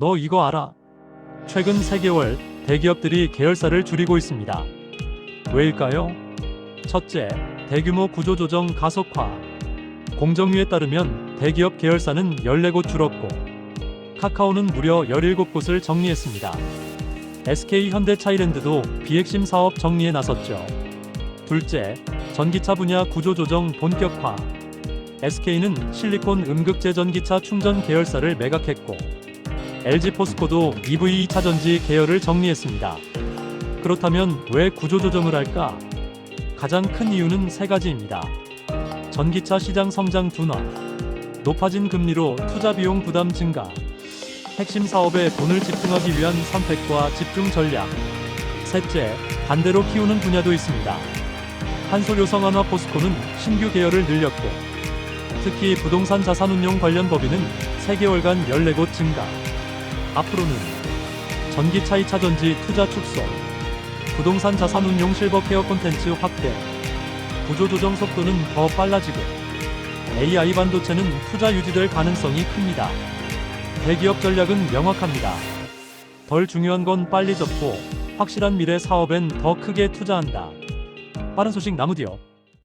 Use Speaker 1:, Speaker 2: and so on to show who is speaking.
Speaker 1: 너 이거 알아? 최근 3개월 대기업들이 계열사를 줄이고 있습니다. 왜일까요? 첫째, 대규모 구조조정 가속화. 공정위에 따르면 대기업 계열사는 14곳 줄었고, 카카오는 무려 17곳을 정리했습니다. SK 현대차이랜드도 비핵심 사업 정리에 나섰죠. 둘째, 전기차 분야 구조조정 본격화. SK는 실리콘 음극재 전기차 충전 계열사를 매각했고, LG 포스코도 EV 2차 전지 계열을 정리했습니다. 그렇다면 왜 구조조정을 할까? 가장 큰 이유는 세 가지입니다. 전기차 시장 성장 둔화, 높아진 금리로 투자 비용 부담 증가, 핵심 사업에 돈을 집중하기 위한 선택과 집중 전략. 셋째, 반대로 키우는 분야도 있습니다. 한솔요성한화 포스코는 신규 계열을 늘렸고, 특히 부동산 자산운용 관련 법인은 3개월간 14곳 증가. 앞으로는 전기차 2차 전지 투자 축소, 부동산 자산 운용 실버 케어 콘텐츠 확대, 구조조정 속도는 더 빨라지고, AI 반도체는 투자 유지될 가능성이 큽니다. 대기업 전략은 명확합니다. 덜 중요한 건 빨리 접고, 확실한 미래 사업엔 더 크게 투자한다. 빠른 소식 나무디어.